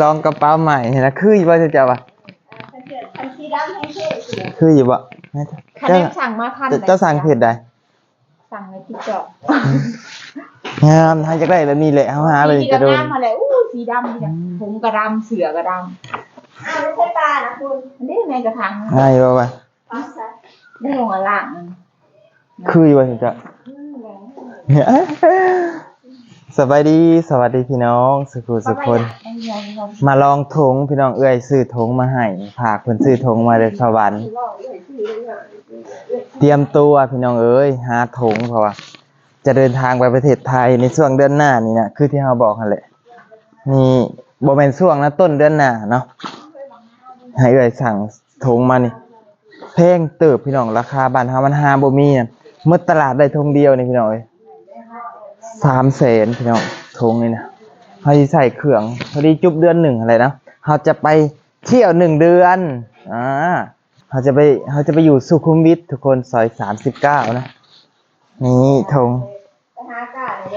ลองกระเป๋าใหม่เห็นนะคืออยู่บ่เจ้าว่ะคันสีดำให้เท่เสือคืออยู่บ่คันเจ้าแรกสั่งมาพันเจ้าสั่งเพจใดสั่งในติ๊กต็อกงามถ้าจะได้แล้วนี่แหละเฮาหาเลยสีจะโดนดำมาเลยอู้สีดำนี่จ้ะผมกระดำเสือกระดำอ้าวไม่ใช่ปลานะคุณนี่ในกระถางง่ายบ่วะนี่ลงมาล่างมันคืออยู่บ่เจ้า สบายดีสวัสดีพี่น้องสุขุสุขคน มาลองถงพี่น้องเอื้อยซื้อถงมาให้ผากเพิ่นซื้อถงมาจากสวรรค์เตรียมตัวพี่น้องเอ้ยหาถงเพราะว่า จะเดินทางไปประเทศไทยในช่วงเดือนหน้านี่นะคือที่เราบอกกันแหละนี่บ่แม่นช่วงนะต้นเดือนหน้าเนาะให้เอื้อยสั่งถงมานี่แพงเติบพี่น้องราคาบ้านเฮามันหาบ่มีอะเมื่อตลาดได้ถงเดียวนี่พี่น้องเอ้ย สามแสนพี่น้องถงนี่นะเขาจะใส่เครื่องพอดีจุบเดือนหนึ่งอะไรนะเขาจะไปเที่ยวหนึ่งเดือนอ่าเขาจะไปเขาจะไปอยู่สุขุมวิททุกคนซอยสามสิบเก้านะ นี่ธงไปหากาเล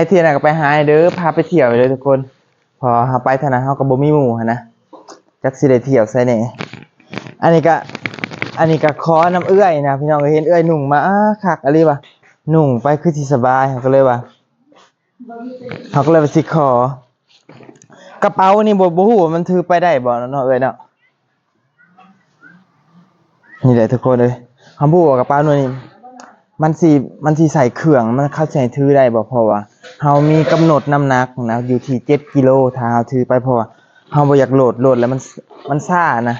ยเที่ยวนะก็ไปหาเด้อพาไปเที่ยวเลยทุกคน พอเขาไปเท่าเขาก็บ่มีหมู่นะจักสิได้เที่ยวใส่นี่อันนี้ก็อันนี้ก็คอน้ำเอื้อยนะพี่น้องเห็นเอื้อยหนุ่งมาอ้าคักอะไรวะ นุ่งไปคือสิสบายเขาก็เลยว่าเขาก็เลยไปสิขอกระเป๋านี่บ่บ่ฮู้ว่ามันถือไปได้บ่เนาะเอ้ยเนาะนี่แหละทุกคนเอ้ยคำพูดว่ากระเป๋าหน่วยนี่มันสิมันสิใส่เครื่องมันเข้าใจถือได้บ่เพราะว่าเฮามีกำหนดน้ำหนักนะอยู่ที่7กิโลถ้าเฮาถือไปเพราะว่าเฮาบ่อยากโหลดโหลดแล้วมันมันซ่านะ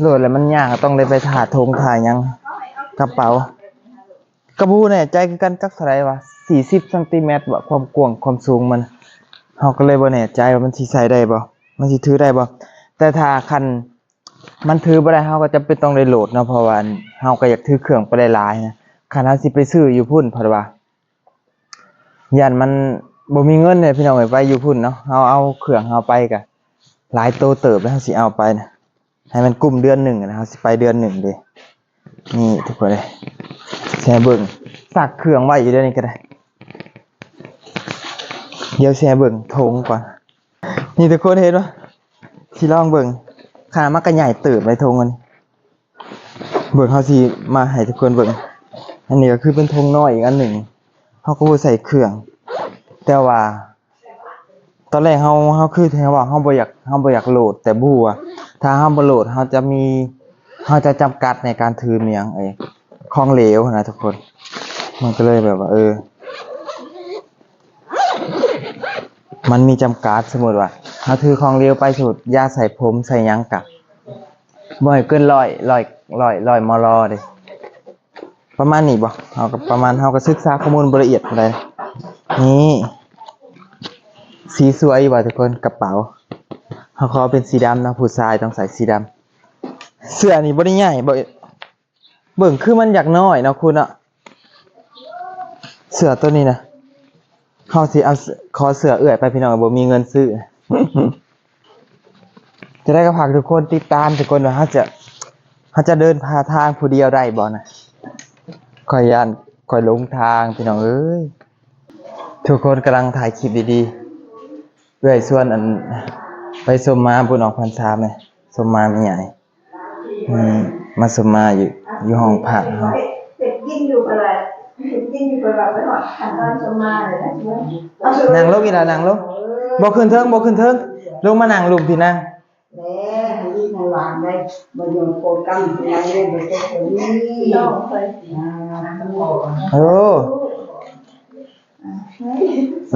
โหลดแล้วมันยากต้องได้ไปถ่าทงถ่ายยังกระเป๋า กระบูเนี่ยใจกันจักเท่าไหร่วะ40ซนติเมตรบ่ความกว้างความสูงมันเฮาก็เลยบ่แน่ใจว่ามันสิใส่ได้บ่มันสิถือได้บ่แต่ถ้าคันมันถือบ่ได้เฮาก็จะเป็นต้องได้โหลดเนาะเพราะว่าเฮาก็อยากถือเครื่องไปได้หลายนะคันเฮาสิไปซื้ออยู่พุ่นเพราะว่ายันมันบ่มีเงินเนี่ยพี่น้องเอ้ยไปอยู่พุ่นเนาะเฮาเอาเครื่องเฮาไปก็หลายโตเติบแล้วเฮาสิเอาไปนะให้มันกลุ่มเดือนหนึ่งอะนะเฮาสิไปเดือนหนึ่งเด้นี่ทุกคนเลย แชร์เบิ่งสักเครื่องไว้อยู่เดี๋ยวนี้ก็ได้ เดี๋ยวแชร์เบิ่งโถงก่อน นี่ทุกคนเห็นปะสิลองเบิ่งขนาดมันก็ใหญ่ติบเลยธงอันนี้เบิ่งเขาสิมาให้ทุกคนเบิ่งอันนี้ก็คือเป็นธงน้อยอีกอันหนึ่งเขาก็บ่ใส่เครื่อง แต่ว่า ตอนแรกเฮาเฮาคือแทนว่าเฮาบ่อยากเฮาบ่อยากโหลด แต่บ่ฮู้ว่าถ้าเฮาบ่โหลดเฮาจะมีเฮาจะจำกัดในการถือเมียงไอ้ ของเหลวนะทุกคน มันก็เลยแบบว่า เออ มันมีจำกัดสมมติว่าเขาถือของเหลวไปสุดยาใส่ผมใส่ยังกะบ่อยเกินร้อยร้อยร้อยร้อยมอลเด้ประมาณนี้บ่เฮาก็ประมาณเฮาก็ศึกษาข้อมูลละเอียดปานใดนี่สีสวยอยู่บ่ทุกคนกระเป๋าเฮาขอเป็นสีดำนะผู้ชายต้องใส่สีดำเสื้อนี่บ่ได้ใหญ่บ่ เบิ่งคือมันอยากน้อยเนาะคุณอะเสือตัวนี้นะเขาสิเอาเสือขอเสือเอื่อยไปพี่น้องบ่มีเงินซื้อ จะได้ก็ฝากทุกคนติดตามทุกคนว่าเขาจะเขาจะเดินพาทางผู้เดียวได้บ่นะคอยยานคอยลงทางพี่น้องเอ้ยทุกคนกำลังถ่ายคลิปดีๆเอื่อยส่วนอัน ไปสมมาบุญออกพรรษาไหมสมมาไม่ใหญ่อืม มาสมมาอยู่อยู่ห้องพักเนาะเป็ดกินอยู่อะไรเป็ดกินอยู่แบบไปหอดขันตอนสมาเลยนะเอาเถอะนั่งลงอีหล่ะนั่งลงบ่ขึ้นเทิงบ่ขึ้นเทิงลงมานั่งลุมพี่นั่งแม่ให้ยิ่งให้หวานได้บ่ยอมโกรธกันที่ไหนเลยบ่เป็นคนนี้น้องเคยอ่าโอ้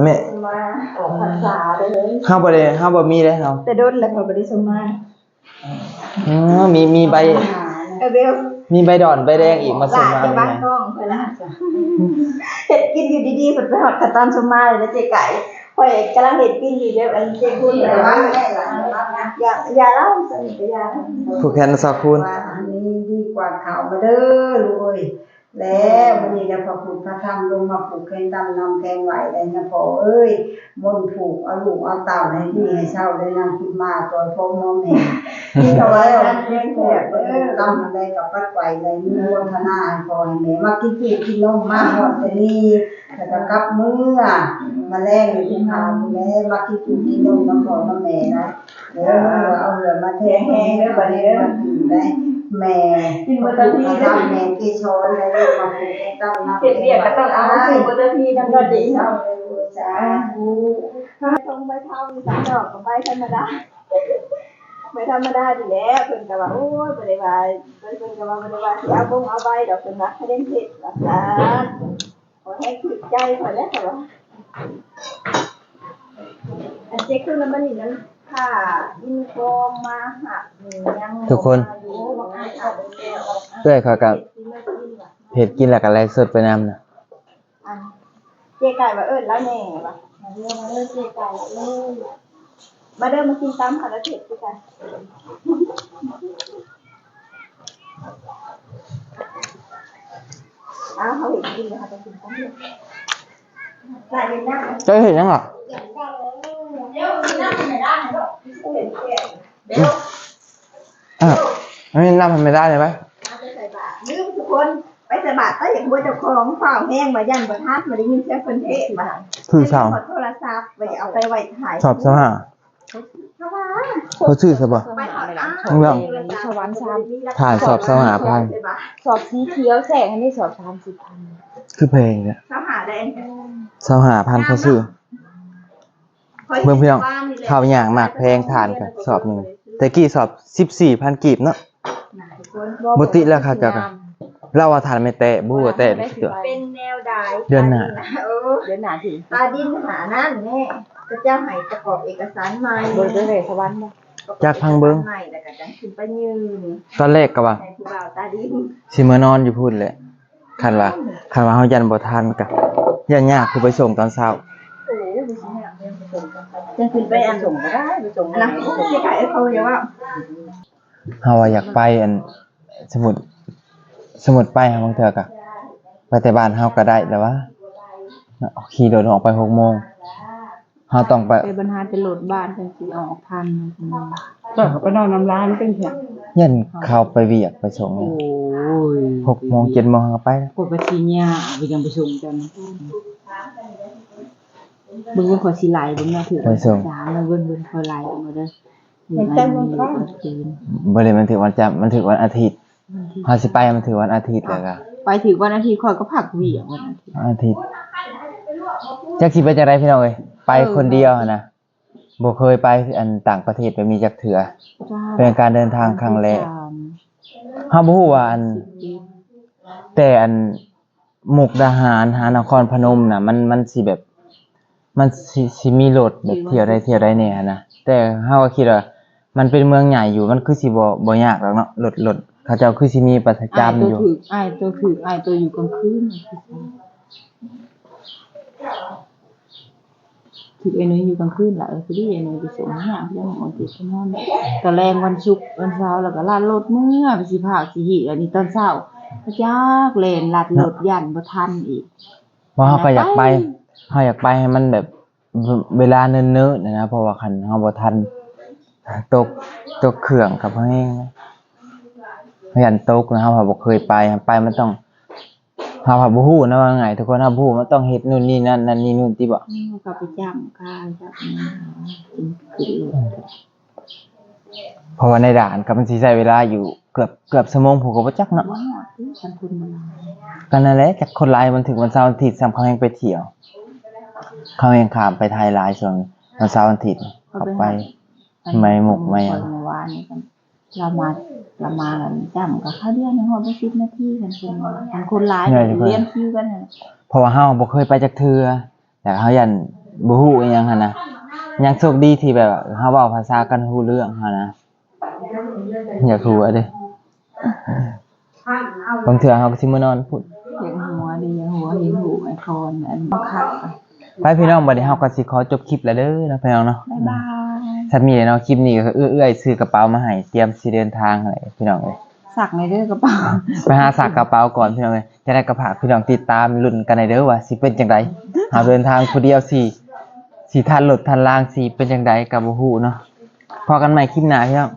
แม่มาออกพรรษาเลยเฮาบ่ได้เฮาบ่มีเด้เฮาแต่โดนแล้วพอไปได้สมาอ๋อมีมีใบ เออเบลมีใบดอนใบแดงอีกมาสหมลานมาจะใหบ้านม่กล้องไปละเห็ดกินอยู่ดีๆผลไปหอดขันตอนสมาเลยนะเจ๊ไก่พอยกำลังเห็ดกินอยู่เดี๋ยวอันเจ๊พูดเลยแต่ว่าว่าแม่หลานรับนะอย่าอย่าเล่าสนิทกับอย่าเล่าผู้แทนสักคุณว่าอันนี้ดีกว่าเขามาเด้อลูกเอ้ยแล้ววันนี้นะพระพุทธพระธรรมลงมาผูกแขนดำนำแทงไหวได้นะพ่อเอ้ยมนต์ผูกเอาลูกเอาเต่าให้ดีให้เศร้าได้นำขึ้นมาตัวพ่อมอแม่ ที่เอาไว้เอาเลี้ยงแขกเด้อกำอะไรกับปัดไกวเลยมีโมทนาก่อให้แม่มากินปีกินนมมาหอดแต่นี่แล้วก็กลับมื้อมาแรงอยู่ที่หาแม่มากินปีกินนมน้ำพ่อน้ำแม่นะเด้อเอาเหลือมาแทงแห้งเด้อบัดนี้มากินได้แม่กินบ่ได้ที่ทำแม่กี่ช้อนเลยลูกมาปลูกให้ตั้งน้ำเฮ็ดเวียกก็ต้องเอาสิบ่ได้พี่นั่นก็ดีเนาะจ้าทงใบเท่ามีสามดอกกับใบธรรมดา ไม่ธรรมดาดีแหล้วเพิ่นก็ว่าโอ้ยบ่ได้ว่าเพิ่นเพิ่นก็ว่าบ่ได้ว่าสิเอาบงเอาใบดอกเพิ่นว่าให้เล่นเฮ็ดล่ะจ้าขอให้ถูกใจเพิ่นแล้วค่ะว่าอันเจ๊คือมันบ่นี่นั้นค่ะอินโฟมมาหักนี่ยังทุกคนมาอยู่บ่ให้เอาไปแก้ออกเพื่อเขากับสิมากินว่ะเผ็ดกินแล้วก็ไล่สดไปนำนะอันเจ๊ไก่ว่าเอิ้นแล้วแน่ว่ะมาเด้อมาเด้อเจ๊ไก่เอ้ย มาเด้อมากินตามค่ะแล้วเผ็ดด้วยกันอ้าวเขาเห็นกินเลยค่ะจะกินกันเลยได้เลยนะเจ้าเห็นยังหรอเดี๋ยวกินน้ำไม่ได้หรอกเห็นแก่เดี๋ยวอ้าวอันนี้น้ำทำไม่ได้เลยไหมเอาไปใส่บาตรลืมทุกคนไปใส่บาตรก็อย่างบัวเจ้าของฝ่าวแห้งมายันประทัดมาได้ยินเสียงคนเทศมาคือสาวขอโทรศัพท์ไปเอาไปไว้ถ่ายสอบสหาเข้ามา เขาชื่อสบะ ไปถอดอ้าข้างหลัง ชาวบ้านชามถ่ายสอบสหาพันสอบสีเขียวแสงอันนี้สอบสามสิบพันคือเพลงเนี่ยเขาหาได้สหาพันเขาชื่อ เบิ่งพี่น้องข้าวอย่างมากแพงทานกันสอบหนึ่ง แต่กี้สอบสิบสี่พันกีบเนาะ บ่ติแล้วค่ะเจ้าค่ะ เราว่าทานไม่แตะบู้ว่าแตะเดี๋ยวเป็นแนวใดเดือนหน้า เออเดือนหนาถึงตาดินหานั่นแน่ก็จะให้ประกอบเอกสารใหม่บริเวณเลยสวรรค์บ่จากพังเบิ่งใหม่แล้วก็จังขึ้นไปยืนตอนแรกก็ว่าให้ผู้บ่าวตาดินสิมานอนอยู่พูดแหละคันว่าคันว่าเฮายันบ่ทันกะยันยากคือไปส่งตอนเช้า โอ้ยดูสิเนี่ยเรียนผสมกันไปจะขึ้นไปอันส่งก็ได้ไปส่งอันนั้นเขาจะขายให้เขาเยอะว่าเฮาว่าอยากไปอันสมุด สมุดไปหาบางเทื่อกะไปแต่บ้านเฮาก็ได้แต่ว่าเนาะขี่รถออกไป6โมงเฮาต้องไปไปบรรหารเป็นโหลดบ้านเป็นสีออกทันก็ไปนอนน้ำร้านเป็นแค่ยันเข้าไปเวียกไปส่งโอ้ย6โมง7โมงก็ไปแล้วกดไปทีเนี่ยไปยังไปส่งกันเบิ่งเบิ่งขอสิไหลเบิ่งมาถือสามแล้วเบิ่งเบิ่งขอไหลออกมาเด้อมันจังมันก็คืนบ่ได้มันถึงวันจันทร์มันถึงวันอาทิตย์ เฮาสิไปมันถึงวันอาทิตย์แล้วก็ไปถึงวันอาทิตย์คอยก็ผักเหวี่ยงวันอาทิตย์อาทิตย์จักสิไปจังไดพี่น้องเอ้ยไปคนเดียวหั้นนะบ่เคยไปอันต่างประเทศไปมีจักเถื่อเป็นการเดินทางครั้งแรกเฮาบ่ฮู้ว่าอัน แต่อันมุกดาหารหานครพนมน่ะ มันมันสิแบบ มันสิสิมีรถแบบเที่ยวได้เที่ยวได้แน่หั้นนะแต่เฮาก็คิดว่ามันเป็นเมืองใหญ่อยู่มันคือสิบ่บ่ยากหรอกเนาะรถรถ เขาเจ้าคือสิมีประจำอายตัวอยู่ถืออายตัวถืออายตัวอยู่กลางคืนถือไอ้นุ้ยอยู่กลางคืนแหละเออคือที่ไอ้นุ้ยไปส่งเนี่ยเรื่องของติดนอนตอนแรงวันศุกร์วันเสาร์แล้วก็ลาดรถเมื่อไปสิภาคสิหิแล้วนี่ตอนเช้าพระจักเลนลัดรถยันบ่ทันอีกว่าเฮาก็อยากไปเฮาอยากไปให้มันแบบเวเวลาเนิ่นๆนะนะเพราะว่าคันเฮาบ่ทันตกตกเครื่องกับเฮาเอง พยันตกนะครับผมบ่เคยไปไปมันต้องเฮาบ่ฮู้นะว่าไงทุกคนเฮาบ่ฮู้มันต้องเฮ็ดนู่นนี่นั่นนั่นนี่นู่นติบ่นี่ก็ไปจ้ำกายจับนี่กินขึ้นรถเพราะว่าในด่านก็มันสิใช้เวลาอยู่เกือบเกือบชั่วโมงผมก็บ่จักเนาะว้าวฉันทุนมาลายก็นั่นแหละจากคนหลายมันถึงวันเสาร์วันอาทิตย์ซ้ํเขาแฮงไปเที่ยวเขาแฮงข้ามไปไทยหลายช่วงวันเสาร์วันอาทิตย์เขาไปไม่หมกไม่อะ เมื่อวานนี้กันเรามาเรามากันจ้ำกับข้าวเดือนในหอบ่สิบนาทีกันคนกันคนหลายเรียนคิวกันน่ะเพราะว่าเฮาบ่เคยไปจักเทื่อแต่เฮายันบ่ฮู้อีหยังหั่นนะยังโชคดีที่แบบเฮาเว้าภาษากันฮู้เรื่องหั่นนะอยากรู้อะเด้บางเทื่อเฮาก็สิมานอนพูดอย่างหัวดีอย่างหัวเห็นหูไอคอนอันบังคับอะไปพี่น้องบัดนี้เฮาก็สิขอจบคลิปแล้วเด้อนะพี่น้องเนาะ บ๊ายบาย ถ้ามีเนาะคลิปนี้ก็คือเอื้อยๆซื้อกระเป๋ามาให้เตรียมสิเดินทางอะไรพี่น้องเอ้ยสักในเด้อกระเป๋าไปหาสักกระเป๋าก่อนพี่น้องเอ้ยจะได้กระผากพี่น้องติดตามลุ้นกันในเด้อว่าสิเป็นจังไดเฮาเดินทางผู้เดียวสิสิทันรถทันล่างสิเป็นจังไดก็บ่ฮู้เนาะพอกันใหม่คลิปหน้าพี่น้อง